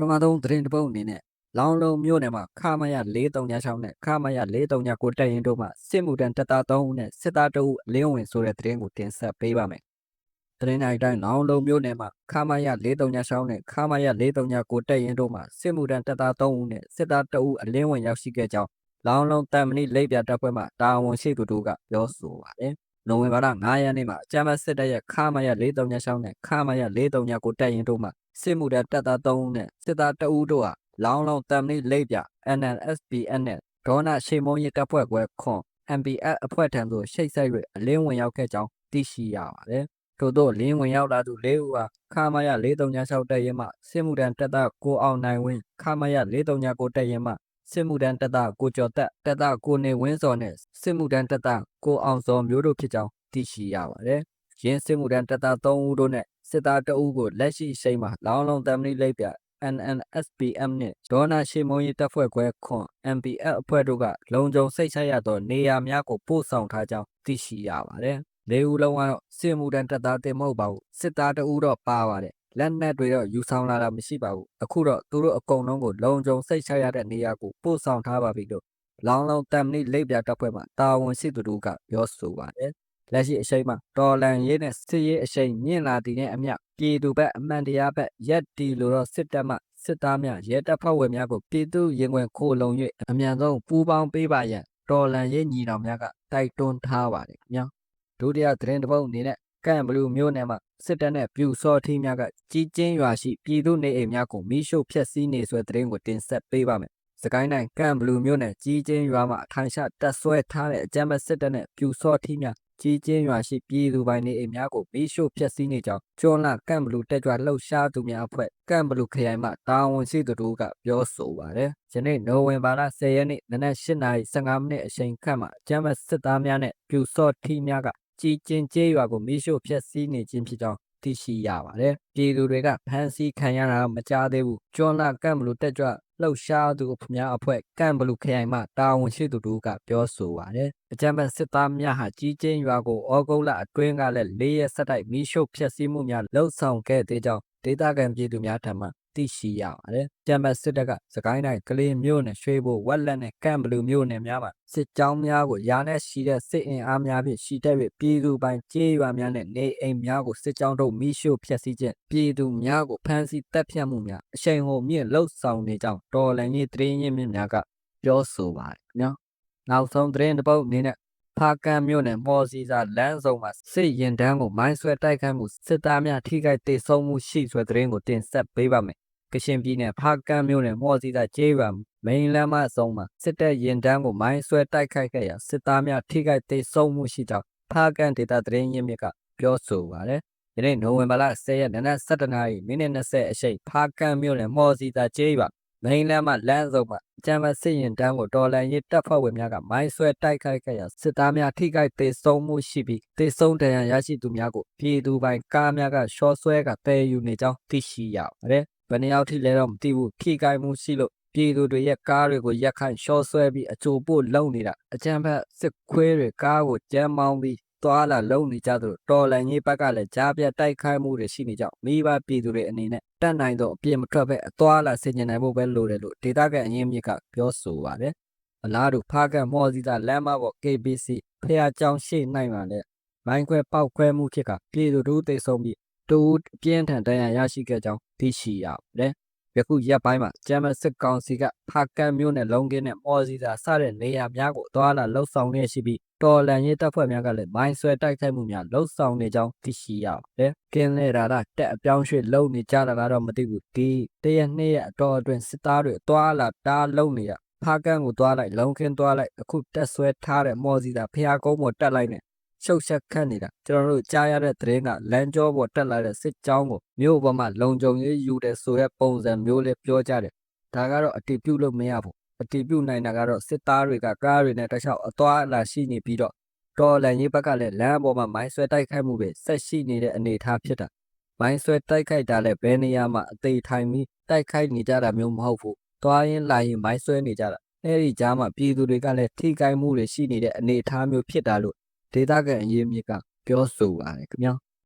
ထမဆုံးသတင်းတစ်ပုဒ်အနေနဲ့လောင်းလုံးမြို့နယ်မှာခမရ4366နဲ့ခမရ4369တက်ရင်တို့မှစစ်မှုတန်းတပ်သား3ဦးနဲ့စစ်သား2ဦးအလင်းဝင်ဆိုတဲ့သတင်းကိုတင်ဆက်ပေးပါမယ်။သတင်းတိုင်းတိုင်းလောင်းလုံးမြို့နယ်မှာခမရ4366နဲ့ခမရ4369တက်ရင်တို့မှစစ်မှုတန်းတပ်သား3ဦးနဲ့စစ်သား2ဦးအလင်းဝင်ရောက်ရှိခဲ့ကြောင်းလောင်းလုံးတမ်မဏိလိပ်ပြတပ်ဖွဲ့မှတာဝန်ရှိသူတို့ကပြောဆိုပါတယ်။ နိုဝင်ဘာလ9ရက်နေ့မှာအကြမ်းဖက်စစ်တပ်ရဲ့ခမရ4366နဲ့ခမရ4369တက်ရင်တို့မှစစ်မှုတန်းတပ်သား3ဦးနဲ့စစ်သား2ဦးတို့ဟာလောင်းလုံးတမ်မဏိလိပ်ပြ NNSPN နဲ့ဒေါနာရှေမုံရီတပ်ဖွဲ့ခွဲခွန် MPF အဖွဲ့ထံသို့ရှိတ်ဆက်၍အလင်းဝင်ရောက်ခဲ့ကြောင်းသိရှိရပါတယ်။ထို့သောလင်းဝင်ရောက်လာသူ၄ဦးဟာခမရ4366တက်ရင်မှစစ်မှုတန်းတပ်သားကိုအောင်နိုင်ဝင်းခမရ4369တက်ရင်မှ စစ်မှုတန်းတပ်သားကိုကျော်တက်တပ်သားကိုနေဝင်းစော်နဲ့စစ်မှုတန်းတပ်သားကိုအောင်စောမျိုးတို့ဖြစ်ကြောင်းသိရှိရပါတယ်။ရင်းစစ်မှုတန်းတပ်သား3ဦးတို့နဲ့စစ်သား2ဦးကိုလက်ရှိရှိန်မှာလောင်းလုံးတမ်မဏိလိပ်ပြ NNSPM နဲ့ဒေါနာရှေမုံရီတပ်ဖွဲ့ခွဲခွန် MPF အဖွဲ့တို့ကလုံခြုံစိတ်ချရသောနေရာများကိုပို့ဆောင်ထားကြောင်းသိရှိရပါတယ်။လေးဦးလုံးကတော့စစ်မှုတန်းတပ်သားတင်မဟုတ်ပါဘူးစစ်သားတဦးတော့ပါပါတယ်။ လက်နက်တွေတော့ယူဆောင်လာတာမရှိပါဘူး။အခုတော့သူတို့အကုန်လုံးကိုလုံခြုံစိတ်ချရတဲ့နေရာကိုပို့ဆောင်ထားပါပြီလို့လောင်းလုံးတမ်မဏိလိပ်ပြတပ်ဖွဲ့မှတာဝန်ရှိသူတို့ကပြောဆိုပါတယ်။လက်ရှိအချိန်မှာတော်လန်ရေးနဲ့စစ်ရေးအချိန်မြင့်လာတည်တဲ့အမျှပြည်သူဘက်အမှန်တရားဘက်ရက်တီလို့တော့စစ်တပ်မှစစ်သားများရဲတပ်ဖွဲ့ဝင်များကိုပြည်သူရင်ဝင်ခိုးလုံ၍အမြန်ဆုံးပူးပေါင်းပေးပါရန်တော်လန်ရေးညီတော်များကတိုက်တွန်းထားပါတယ်ခင်ဗျာဒုတိယသတင်းတစ်ပုဒ်အနေနဲ့ကန့်ဘလူးမျိုးနယ်မှာ စစ်တပ်နဲ့ပြူစောထီးများကကြီးကျင်းရွာရှိပြည်သူနေအိမ်များကိုမိရှုဖျက်ဆီးနေဆွဲသတင်းကိုတင်ဆက်ပေးပါမယ်စကိုင်းတိုင်းကန့်ဘလူးမြို့နယ်ကြီးကျင်းရွာမှာအထိုင်ချတက်ဆွဲထားတဲ့အကြမ်းဖက်စစ်တပ်နဲ့ပြူစောထီးများကြီးကျင်းရွာရှိပြည်သူပိုင်နေအိမ်များကိုမိရှုဖျက်ဆီးနေကြောင်းကျွန်းလာကန့်ဘလူးတက်ကြွလှုပ်ရှားသူများအဖွဲ့ကန့်ဘလူးခရိုင်မှတာဝန်ရှိသူတို့ကပြောဆိုပါတယ်။ယနေ့နိုဝင်ဘာလ10ရက်နေ့နနက်8:15မိနစ်အချိန်ခန့်မှာအကြမ်းဖက်စစ်သားများနဲ့ပြူစောထီးများက ကြီးကျင်းကျေးရွာကိုမိရှုဖျက်ဆီးနေခြင်းဖြစ်ကြောင်းသိရှိရပါတယ်။ပြည်သူတွေကဖမ်းဆီးခံရတာမကြားသေးဘူး။ကျွန်းလာကန့်ဘလူးတက်ကြွလှုပ်ရှားသူအများအဖွဲ့ကန့်ဘလူခရိုင်မှတာဝန်ရှိသူတို့ကပြောဆိုပါတယ်။အကြမ်းဖက်စစ်သားများဟာကြီးကျင်းရွာကိုဩဂုတ်လအတွင်းကလည်း၄ရက်ဆက်တိုက်မီးရှို့ဖျက်ဆီးမှုများလှုပ်ဆောင်ခဲ့သေးကြောင်းဒေသခံပြည်သူများထံမှ သိရှိရပါတယ်။ကြံပတ်စစ်တပ်ကစကိုင်းတိုင်းကလေးမြို့နယ်ရွှေဘိုဝက်လက်နဲ့ကန့်ဘလူမြို့နယ်များမှာစစ်ကြောင်းများကိုရာနဲ့ရှိတဲ့စစ်အင်အားများဖြင့်ရှိတဲ့၍ပြည်သူပိုင်ကြေးရွာများနဲ့နေအိမ်များကိုစစ်ကြောင်းတို့မိရှို့ဖျက်ဆီးခြင်းပြည်သူများကိုဖမ်းဆီးတပ်ဖြတ်မှုများအရှိန်ဟုန်မြင့်လှုပ်ဆောင်နေကြောင်းတော်လန်ကြီးတရင်ရင်းမြစ်များကပြောဆိုပါတယ်ခင်ဗျာ။နောက်ဆုံးသတင်းတစ်ပုဒ်အနေနဲ့ဖားကန်မြို့နယ်မော်စီစာလမ်းစုံမှာစစ်ရင်တန်းကိုမိုင်းဆွဲတိုက်ခိုက်မှုစစ်သားများထိခိုက်ဒေဆုံးမှုရှိဆွဲသတင်းကိုတင်ဆက်ပေးပါမယ်။ ကရှင်ပြည်နယ်ဖားကန်မြို့နယ်မော်စီစာကျေးရွာမိန်လမ်းမဆောင်မှာစစ်တပ်ရင်တန်းကိုမိုင်းဆွဲတိုက်ခိုက်ခဲ့ရာစစ်သားများထိခိုက်ဒေဆုံးမှုရှိကြောင်းဖားကန်ဒေသသတင်းရင်းမြစ်ကပြောဆိုပါတယ်။ယနေ့နိုဝင်ဘာလ10ရက်နေ့နက်7:00နာရီမိနစ်20အချိန်ဖားကန်မြို့နယ်မော်စီစာကျေးရွာမိန်လမ်းမလမ်းစုံမှာအကြမ်းဖက်စစ်ရင်တန်းကိုတော်လန်ရေးတပ်ဖွဲ့ဝင်များကမိုင်းဆွဲတိုက်ခိုက်ခဲ့ရာစစ်သားများထိခိုက်ဒေဆုံးမှုရှိပြီးဒေဆုံးဒဏ်ရာရရှိသူများကိုပြည်သူပိုင်ကားများကရှော့ဆွဲကတည်ယူနေကြောင်းသိရှိရပါတယ်။ ဘယ်နှယောက်ထိလဲတော့မသိဘူးထိခိုက်မှုရှိလို့ပြည်သူတွေရဲ့ကားတွေကိုရက်ခိုင်းရှော့ဆွဲပြီးအချို့ပို့လုံနေတာအကြမ်းဖက်စစ်ခွေးတွေကားကိုကြမ်းမောင်းပြီးသွားလာလုံနေကြသလိုတော်လန်ကြီးဘက်ကလည်းကြားပြတ်တိုက်ခိုက်မှုတွေရှိနေကြောင်းမိဘပြည်သူတွေအနေနဲ့တတ်နိုင်သောအပြစ်မထွက်ဘဲအသွားလာဆင်ခြင်နိုင်ဖို့ပဲလိုတယ်လို့ဒေတာကန်အရင်းမြစ်ကပြောဆိုပါတယ်။အလားတူဖားကန်မော်စီတာလမ်းမပေါ် KBC ဖះကြောင်ရှေ့နိုင်မှာလည်းမိုင်းခွဲပောက်ခွဲမှုဖြစ်ကပြည်သူတို့သိဆုံးပြီး တူအပြင်းထန်ဒဏ်ရာရရှိခဲ့ကြောင်းသိရှိရပါတယ်။ယခုရက်ပိုင်းမှာဂျမန်စစ်ကောင်စီကဖားကန်မြို့နယ်လုံးကင်းနဲ့မော်စီတာစတဲ့နေရာများကိုသွားလာလှုပ်ဆောင်နေရှိပြီးတော်လန်ရေးတပ်ဖွဲ့များကလည်းမိုင်းဆွဲတိုက်ခိုက်မှုများလှုပ်ဆောင်နေကြောင်းသိရှိရပါတယ်။ကင်းလေရာတက်အပြောင်းရွှေ့လုံနေကြတာကတော့မသိဘူး။ဒီတရက်နှစ်ရက်အတော်အတွင်းစစ်သားတွေသွားလာတားလုံနေရဖားကန်ကိုသွားလိုက်လုံခင်းသွားလိုက်အခုတက်ဆွဲထားတဲ့မော်စီတာဖះကုန်းပေါ်တက်လိုက်နေ ရှုပ်ချက်ခတ်နေတာကျွန်တော်တို့ကြားရတဲ့သတင်းကလမ်းကြောပေါ်တက်လာတဲ့စစ်ကြောင်းကိုမြို့ပေါ်မှာလုံခြုံရေးယူတဲ့ဆိုရဲပုံစံမျိုးလေးပြောကြတယ်ဒါကတော့အတိပြုလို့မရဘူးအတည်ပြုနိုင်တာကတော့စစ်သားတွေကကားတွေနဲ့တခြားအသွားအလာရှိနေပြီးတော့တော်လန်ရေးဘက်ကလည်းလမ်းပေါ်မှာမိုင်းဆွဲတိုက်ခိုက်မှုတွေဆက်ရှိနေတဲ့အနေအထားဖြစ်တာမိုင်းဆွဲတိုက်ခိုက်တာလည်းဘယ်နေရာမှာအသေးထိုင်ပြီးတိုက်ခိုက်နေကြတာမျိုးမဟုတ်ဘူးသွားရင်လာရင်မိုင်းဆွဲနေကြတာအဲဒီကြားမှာပြည်သူတွေကလည်းထိခိုက်မှုတွေရှိနေတဲ့အနေအထားမျိုးဖြစ်တာလို့ ဒေသခံအရေးမြစ်ကပြောဆိုပါတယ်ခင်ဗျာ